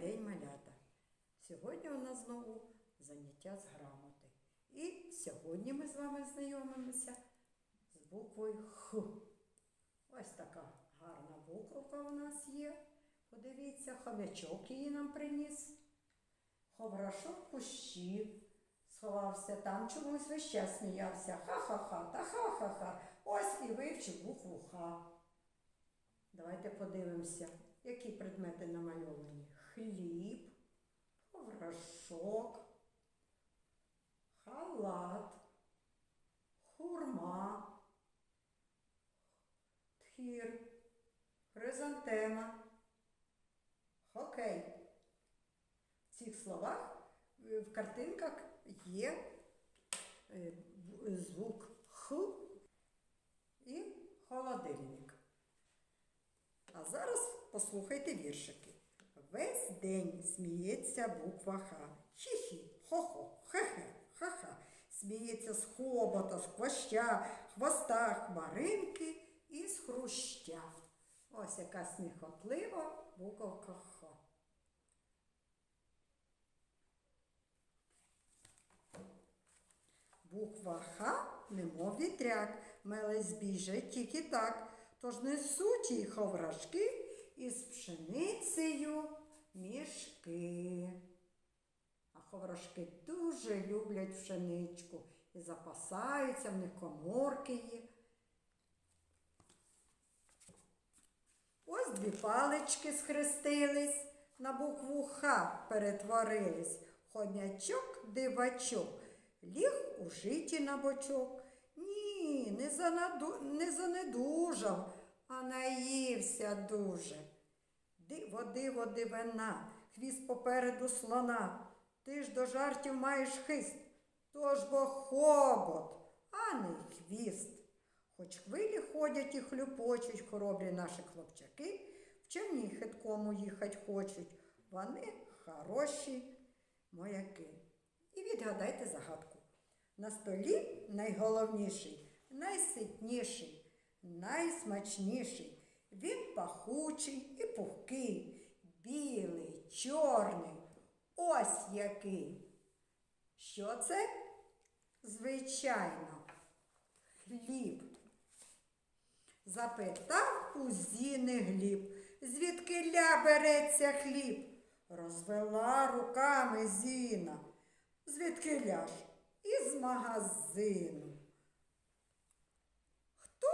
день, малята! Сьогодні у нас знову заняття з грамоти. І сьогодні ми з вами знайомимося з буквою Х. Ось така гарна буковка у нас є. Подивіться, хомячок її нам приніс. Ховрашок в кущі сховався там, чомусь весь час сміявся. Ха-ха-ха, та ха-ха-ха. Ось і вивчив букву Х. Давайте подивимося, які предмети намальовані. Хліб, коврашок, халат, хурма, тхір, хризантема, хокей. В цих словах е, в картинках є е, звук Х і холодильник. А зараз послухайте віршики. Весь день сміється буква Х. Хі-хі, хо-хо, хе-хе, ха-ха. Сміється з хобота, з хвоща, хвоста, хмаринки і з хруща. Ось яка сміхотлива буковка Х. Буква Х, немов вітряк, меле збіже тільки так. Тож несуть їй ховрашки із пшеницею мішки. А ховрашки дуже люблять пшеничку і запасаються, в них коморки є. Ось дві палички схрестились, на букву Х перетворились. Хомячок дивачок, ліг у житі на бочок. Ні, не, занаду, не занедужав, а наївся дуже. Диво, диво, дивина, хвіст попереду слона. Ти ж до жартів маєш хист, тож бо хобот, а не хвіст. Хоч хвилі ходять і хлюпочуть хоробрі наші хлопчаки, в човні хиткому їхать хочуть. Вони хороші мояки. І відгадайте загадку. На столі найголовніший, найситніший, найсмачніший. Він пахучий і пухкий, білий, чорний. Ось який. Що це? Звичайно, хліб. Запитав у Зіни Гліб, звідки ля береться хліб? Розвела руками Зіна. Звідки ляж? Із магазину. Хто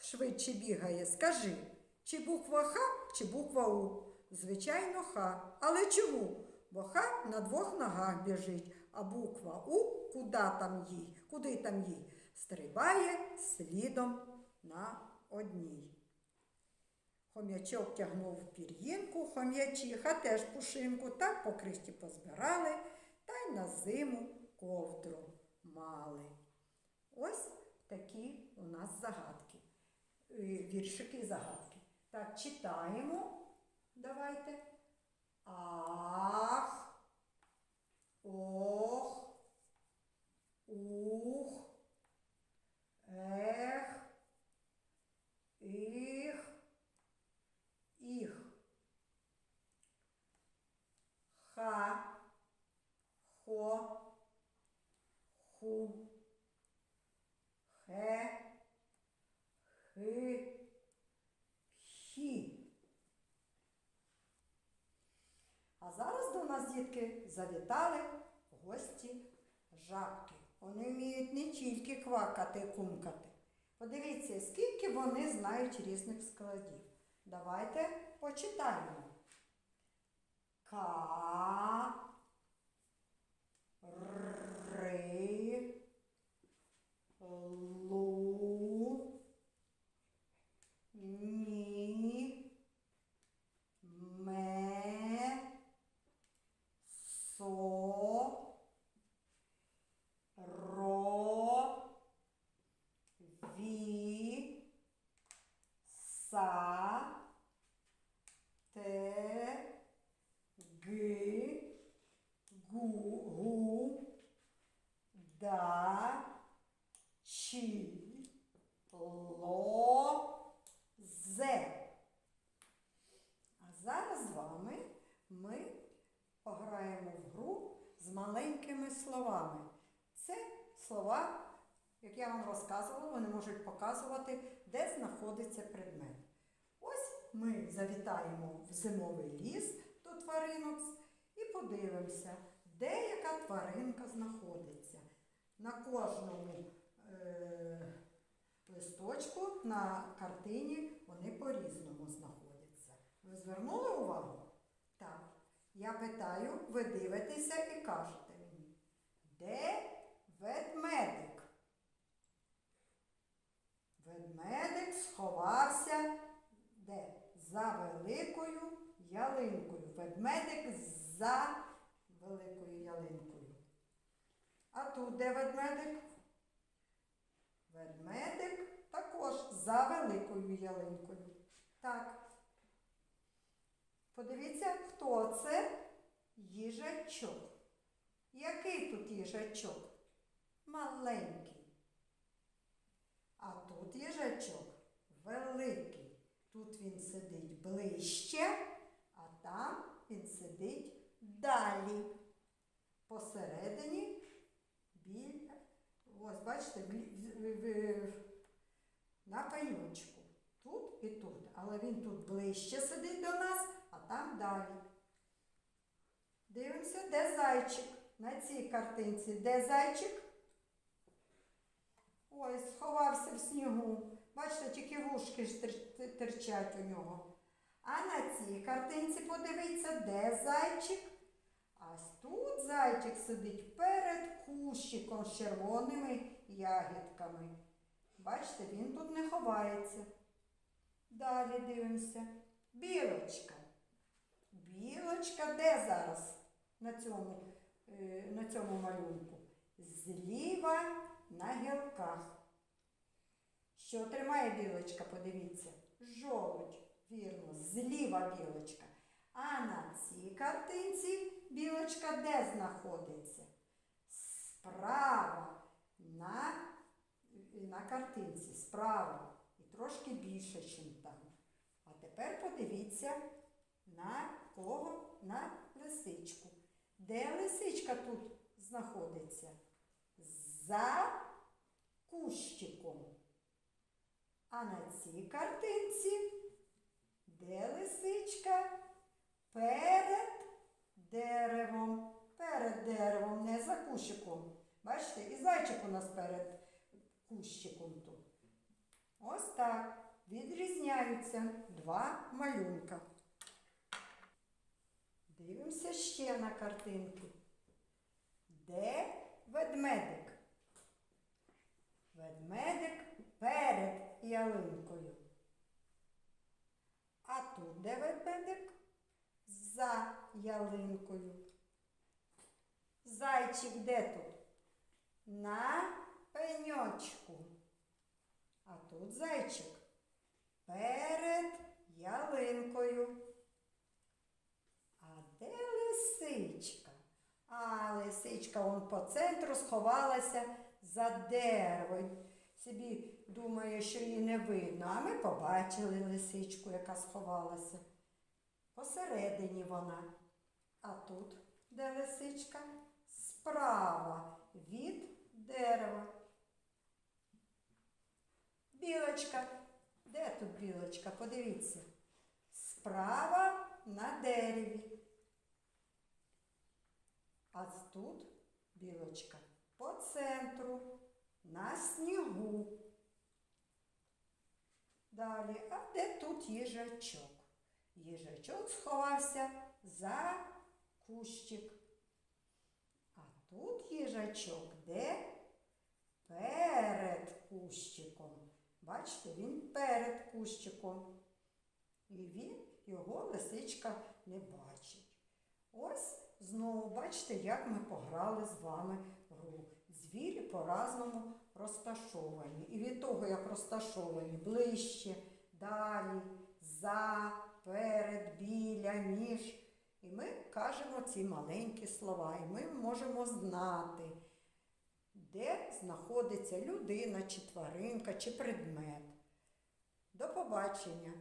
швидше бігає, скажи, чи буква Х, чи буква У? Звичайно, Х. Але чому? Бо Х на двох ногах біжить, а буква У куди там їй? Куди там їй? Стрибає слідом на одній. Хом'ячок тягнув пір'їнку, хом'ячиха теж пушинку, так по крихті позбирали та й на зиму ковдру мали. Ось такі у нас загадки. Е, Віршики загадки. Так, читаємо. Давайте. Ах, ох, ух, ех, их, их. Нас, дітки, завітали гості жабки. Вони вміють не тільки квакати, кумкати. Подивіться, скільки вони знають різних складів. Давайте почитаємо. Ка, ри, зараз з вами ми пограємо в гру з маленькими словами. Це слова, як я вам розказувала, вони можуть показувати, де знаходиться предмет. Ось ми завітаємо в зимовий ліс до тваринок і подивимося, де яка тваринка знаходиться. На кожному е- листочку на картині вони по-різному знаходяться. Ви звернули увагу? Так. Я питаю, ви дивитеся і кажете мені, де ведмедик? Ведмедик сховався де? За великою ялинкою. Ведмедик за великою ялинкою. А тут де ведмедик? Ведмедик також за великою ялинкою. Так. Подивіться, хто це? Їжачок. Який тут їжачок? Маленький. А тут їжачок великий. Тут він сидить ближче, а там він сидить далі. Посередині біля. Ось, бачите, на пенючку. Тут і тут. Але він тут ближче сидить до нас, а там далі. Дивимося, де зайчик. На цій картинці. Де зайчик? Ой, сховався в снігу. Бачите, тільки вушки терчать у нього. А на цій картинці подивіться, де зайчик. А тут зайчик сидить перед кущиком з червоними ягідками. Bачите, він тут не ховається. Далі дивимося. Білочка. Білочка де зараз на цьому, е, на цьому малюнку? Зліва на гілках. Що тримає білочка, подивіться. Жолудь, вірно, зліва білочка. А на цій картинці білочка де знаходиться? Справа на, на картинці, справа. І трошки більше, ніж там. А тепер подивіться на кого? На лисичку. Де лисичка тут знаходиться? За кущиком. А на цій картинці, де лисичка? Перед деревом. Перед деревом, не за кущиком. Бачите, і зайчик у нас перед кущиком тут. Ось так. Відрізняються два малюнка. Дивимося ще на картинку. Де ведмедик? Ведмедик перед ялинкою. А тут де ведмедик? За ялинкою. Зайчик де тут? На пеньочку. А тут зайчик перед ялинкою. А де лисичка? А лисичка вон по центру сховалася за дерево. Собі думає, що її не видно. А ми побачили лисичку, яка сховалася. Посередині вона. А тут, де лисичка? Справа від дерева. Білочка. Де тут білочка? Подивіться. Справа на дереві. А тут білочка по центру, на снігу. Далі, а де тут їжачок? Їжачок сховався за кущик. А тут їжачок де? Перед кущиком. Бачите, він перед кущиком. І він, його лисичка не бачить. Ось знову бачите, як ми пограли з вами гру. Звірі по-разному розташовані. І від того, як розташовані ближче, далі, за, перед, біля, між. І ми кажемо ці маленькі слова, і ми можемо знати, де знаходиться людина, чи тваринка, чи предмет. До побачення!